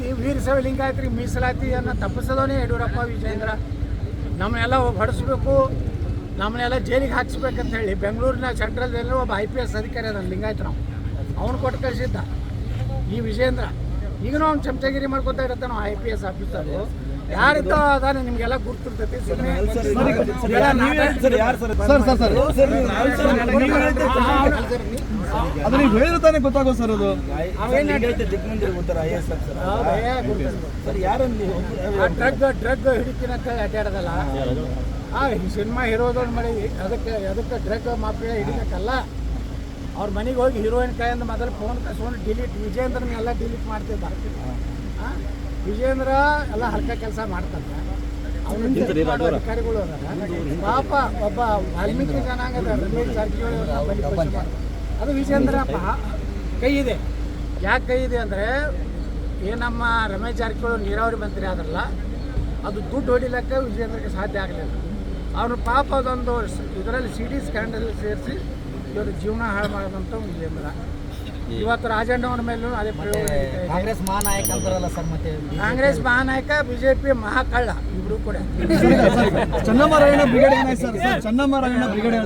ರೀತಿ ಲಿಂಗಾಯತ್ರಿ ಮೀಸಲಾತಿ ಮೀಸಲಾತಿಯನ್ನು ತಪ್ಪಿಸೋದೇ ಯಡಿಯೂರಪ್ಪ ವಿಜೇಂದ್ರ ನಮ್ಮನ್ನೆಲ್ಲ ಹೊಡೆಸ್ಬೇಕು ನಮ್ಮನ್ನೆಲ್ಲ ಜೈಲಿಗೆ ಹಾಕ್ಸ್ಬೇಕಂತ ಹೇಳಿ ಬೆಂಗಳೂರಿನ ಸೆಂಟ್ರಲ್ದಲ್ಲಿ ಒಬ್ಬ ಐ ಪಿ ಎಸ್ ಅಧಿಕಾರಿ ಅದನ್ನು ಲಿಂಗಾಯತ್ ಅವನು ಕೊಟ್ಟು ಕಳಿಸಿದ್ದ. ಈ ವಿಜೇಂದ್ರ ಈಗನೂ ಅವ್ನು ಚಮಚಗಿರಿ ಮಾಡ್ಕೊತಾ ಇರತ್ತಾನ ಐ ಪಿ ಎಸ್ ಆಫೀಸರು ಯಾರಿದ್ದೋ ಅದಾನೆ ನಿಮಗೆಲ್ಲ ಗುರ್ತಿರ್ತೈತಿ ಸುಮ್ಮನೆ ಸರ್ ಯಾರು ಸರ್ ಸರ್ ಸರ್ ಸರ್ ಅದು ನೀವು ಹೇಳಿದ್ರೆ ತಾನೇ ಗೊತ್ತಾಗೋ ಸರ್ ಅದು ದಿಗ್ಮಂದಿರ ಗೊತ್ತಾರೆ ಐ ಎಸ್ ಸರ್ ಸರ್ ಯಾರನ್ನು ಡ್ರಗ್ ಡ್ರಗ್ ಹಿಡಿತೀನಂತ ಅಡ್ಡಾಡದಲ್ಲ ಆ ಸಿನಿಮಾ ಹೀರೋದವ್ರ ಮಾಡಿ ಅದಕ್ಕೆ ಅದಕ್ಕೆ ಡ್ರಗ್ ಮಾಫಿಯಾ ಹಿಡಿಬೇಕಲ್ಲ ಅವ್ರ ಮನೆಗೆ ಹೋಗಿ ಹೀರೋಯಿನ್ ಕೈಯಿಂದ ಮೊದಲು ಫೋನ್ ಕಸ್ಕೊಂಡು ಡಿಲೀಟ್ ವಿಜೇಂದ್ರನ ಎಲ್ಲ ಡಿಲೀಟ್ ಮಾಡ್ತಿದ್ದ? ವಿಜೇಂದ್ರ ಎಲ್ಲ ಹಲ್ಕ ಕೆಲಸ ಮಾಡ್ತಾನೆ. ಅವನು ಅಧಿಕಾರಿಗಳು ಪಾಪ ಒಬ್ಬ ವಾಲ್ಮೀಕಿ ಜನಾಂಗದ ರಮೇಶ್ ಜಾರಕಿಹೊಳಿ ಅವ್ರನ್ನ ಅದು ವಿಜೇಂದ್ರ ಕೈ ಇದೆ. ಯಾಕೆ ಕೈ ಇದೆ ಅಂದರೆ ಏನಮ್ಮ ನಮ್ಮ ರಮೇಶ್ ಜಾರಕಿಹೊಳಿ ನೀರಾವರಿ ಮಂತ್ರಿ ಆದ್ರಲ್ಲ ಅದು ದುಡ್ಡು ಹೊಡಿಲಿಕ್ಕೆ ವಿಜೇಂದ್ರಕ್ಕೆ ಸಾಧ್ಯ ಆಗಲಿಲ್ಲ. ಅವನು ಪಾಪ ಅದೊಂದು ಇದರಲ್ಲಿ ಸಿ ಡಿ ಸ್ಕ್ಯಾಂಡಲ್ ಸೇರಿಸಿ ಇವರು ಜೀವನ ಹಾಳು ಮಾಡಿದಂಥ ವಿಜೇಂದ್ರ ಇವತ್ತು ರಾಜಣ್ಣವನ ಮೇಲೂ ಅದೇ ಕಾಂಗ್ರೆಸ್ ಮಹಾನಾಯಕ ಅಂತಾರಲ್ಲ ಸರ್ ಮತ್ತೆ ಕಾಂಗ್ರೆಸ್ ಮಹಾನಾಯಕ ಬಿಜೆಪಿ ಮಹಾಕಳ್ಳ ಇಬ್ರು ಕೂಡ. ಚೆನ್ನಮ್ಮರಾಯಣ ಬ್ರಿಗೇಡ್ ಏನಾಯ್ತು ಸರ್ ಚೆನ್ನಮ್ಮರಾಯಣ ಬ್ರಿಗೇಡ್